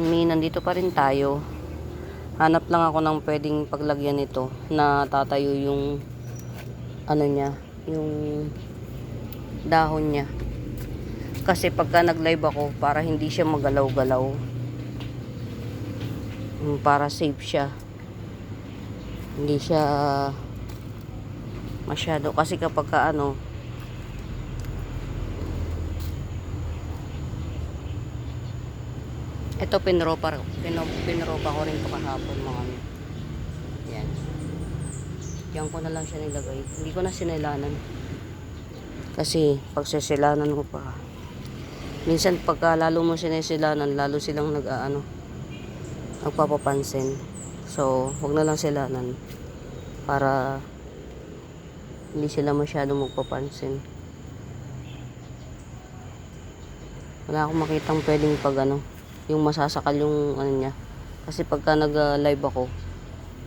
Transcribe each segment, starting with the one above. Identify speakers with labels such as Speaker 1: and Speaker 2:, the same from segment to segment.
Speaker 1: Mi, nandito pa rin tayo. Hanap lang ako ng pwedeng paglagyan nito na tatayo yung ano niya, yung dahon niya. Kasi pagka nag-live ako, para hindi siya magalaw-galaw. Mm, Para safe siya. Hindi siya masyado. Kasi kapag ka ano, ito pinropa, pino, pinropa ko rin ito kahapon mga mi. Yan. Yan ko na lang siya nilagay. Hindi ko na sinilanan. Kasi pag sisilanan mo pa, minsan pagka lalo mo sinisilanan, lalo silang nag-aano, nagpapapansin. So, wag na lang silanan para hindi sila masyado magpapansin. Wala akong makitang pwedeng pag ano, yung masasakal yung ano niya. Kasi pagka nag-live ako,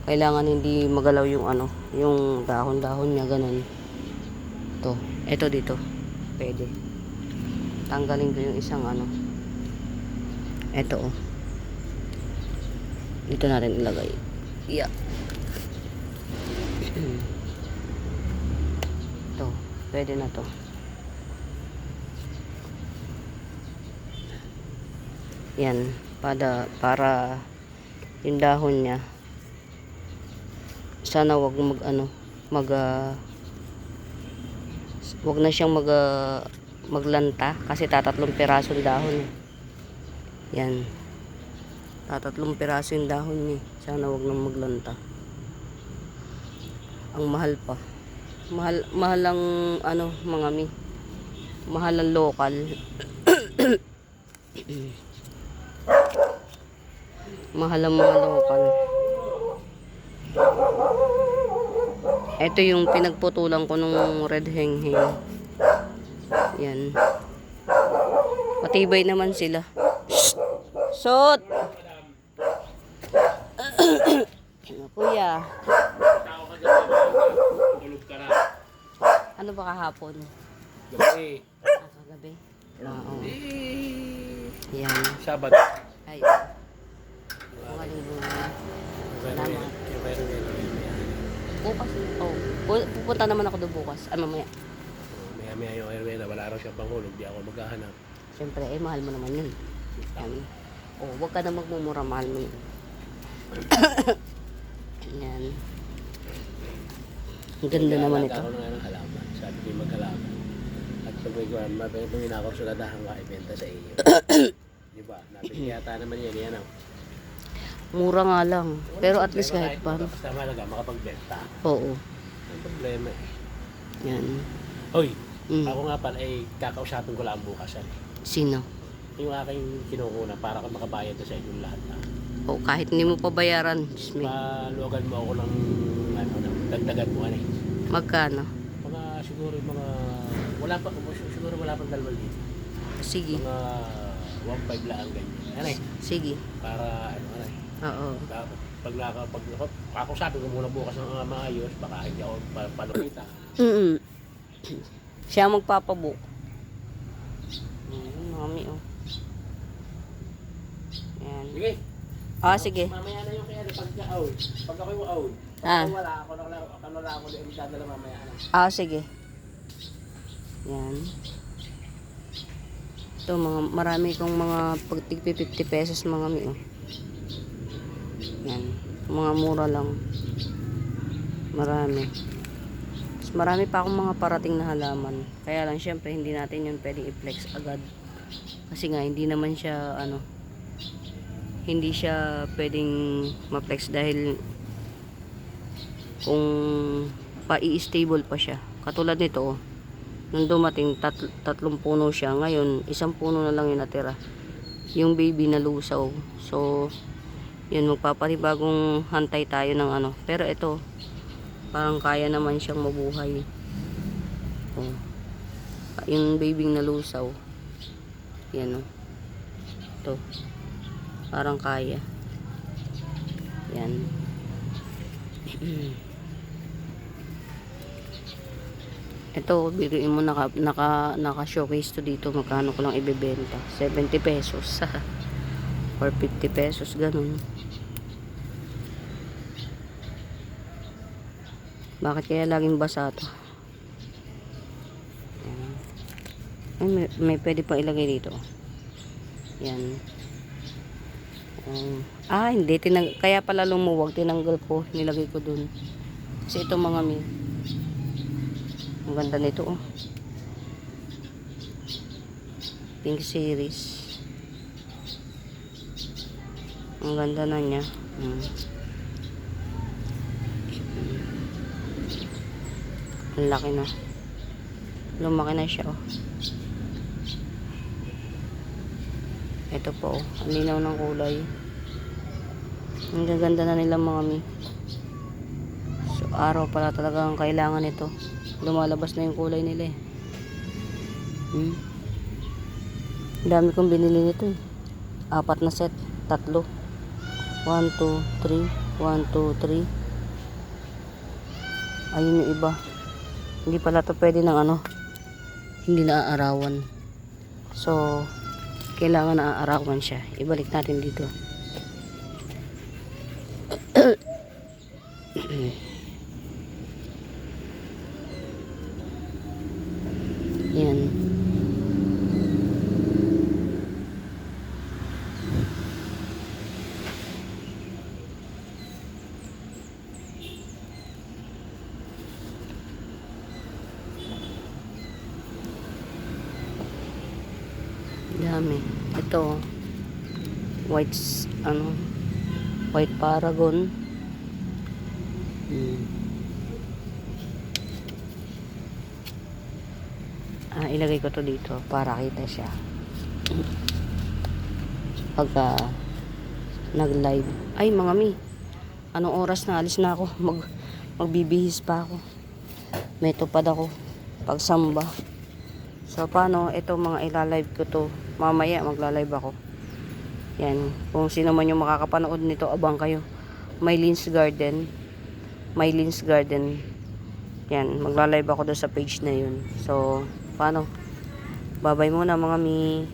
Speaker 1: kailangan hindi magalaw yung ano, yung dahon-dahon niya ganun. To, eto dito. Pwede. Tanggalin ko yung isang ano. Eto oh. Dito natin ilagay. Yeah. to, pwede na to. Yan, para para yung dahon niya. Sana wag mag ano mag ah, wag na siyang mag ah, maglanta kasi tatatlong piraso yung dahon. Yan. Tatatlong piraso yung dahon niya. Sana wag nang maglanta. Ang mahal pa. Mahal mahal ang ano mga mi. Mahal ang local mahal ang mga local ito yung pinagputulan ko nung red hengheng yan. Matibay naman sila! Shot! ano kuya? Ano ba kahapon?
Speaker 2: Gabi.
Speaker 1: ah, kagabi oo
Speaker 2: Eh,
Speaker 1: yan.
Speaker 2: Sabado.
Speaker 1: ay mga linggo na
Speaker 2: Salamat.
Speaker 1: bukas oh pu- pupunta naman ako doon bukas ah mamaya
Speaker 2: Maya maya yung airway na wala raw siya panghulog. Di ako maghahanap.
Speaker 1: Siyempre, eh, mahal mo naman yun. Yan. Oh, wag ka na magmumura, mahal mo yun. Yan. Ang ganda naman ito.
Speaker 2: Ako ng halaman. Sabi ko yung maghalaman. At pag may kuhan, mabaya itong inakaw sa ladahan ka, ibenta sa iyo. Di ba? Nabili yata naman yan. Yan ang.
Speaker 1: Mura nga lang. Pero at least kahit pa.
Speaker 2: Basta malaga, makapagbenta.
Speaker 1: Oo.
Speaker 2: Ang problema eh.
Speaker 1: Yan.
Speaker 2: Hoy,
Speaker 1: Mm.
Speaker 2: ako nga pala ay kakausapin ko lang bukas. Ano?
Speaker 1: Sino?
Speaker 2: Yung aking kinukuna para ka makabayad na sa inyong lahat na.
Speaker 1: Oh, kahit hindi mo pa bayaran, Diyos me.
Speaker 2: Paluwagan mo ako ng ano, ng dagdagan mo ano eh.
Speaker 1: Magkano?
Speaker 2: Mga siguro yung mga wala pa siguro wala pang dalawang dito.
Speaker 1: Sige.
Speaker 2: Mga 1.5 lang ganyan. Ano eh,
Speaker 1: Sige.
Speaker 2: para ano ano eh.
Speaker 1: Oo.
Speaker 2: Dapat pag naka pag ako sabi ko muna bukas ng maayos baka hindi ako pa- palukita.
Speaker 1: Mm Siya ang magpapabook. Mm, mami, oh. Yan.
Speaker 2: Sige.
Speaker 1: Ah, sige.
Speaker 2: Mamaya na yung kaya pag out. Pag ako yung out.
Speaker 1: Ah.
Speaker 2: Pag wala ako wala ako wala ako din dadala mamaya na.
Speaker 1: Ah, sige. Yan. Ito, mga, marami kong mga pagtigpi 50 pesos mga mi. Oh. Mga mura lang. Marami. Mas marami pa akong mga parating na halaman. Kaya lang, syempre, hindi natin yun pwedeng i-flex agad. Kasi nga, hindi naman siya, ano, hindi siya pwedeng ma-flex dahil kung pa-i-stable pa siya. Katulad nito, oh, nung dumating tat tatlong puno siya, ngayon isang puno na lang yung natira. Yung baby na lusaw. So, yun, magpapanibagong hantay tayo ng ano. Pero ito, parang kaya naman siyang mabuhay. Oh. Yung baby na lusaw. Yan oh. Ito. Parang kaya. Yan. Ito, biruin mo naka, naka, naka showcase to dito. Magkano ko lang ibebenta? 70 pesos. Or 50 pesos, ganun. Bakit kaya laging basa to? May, may pwede pa ilagay dito. Yan. Um, ah, hindi. Tinang kaya pala lumuwag. Tinanggal ko. Nilagay ko dun. Kasi ito mga mi. Ang ganda nito oh. Pink series. Ang ganda na niya. Hmm. Ang laki na. Lumaki na siya oh. Ito po oh. Ang linaw ng kulay. Ang gaganda na nila mga mi. So araw pala talaga ang kailangan nito. Lumalabas na yung kulay nila eh. Hmm. Dami kong binili nito eh. Apat na set. Tatlo. 1, 2, 3. 1, 2, 3. Ayun yung iba. Hindi pala to pwede ng ano. Hindi na aarawan. So, kailangan na aarawan siya. Ibalik natin dito. Yan. Dami. Ito. White, ano, white paragon. Hmm. Ah, ilagay ko to dito para kita siya. Pagka nag-live. Ay, mga mi. Anong oras na? Alis na ako. Mag, magbibihis pa ako. May tupad ako. Pagsamba. So, paano? Ito mga ilalive ko to. Mamaya, magla-live ako. Yan. Kung sino man yung makakapanood nito, abang kayo. Myleen's Garden. Myleen's Garden. Yan. Magla-live ako doon sa page na yun. So, paano? Babay muna mga mi.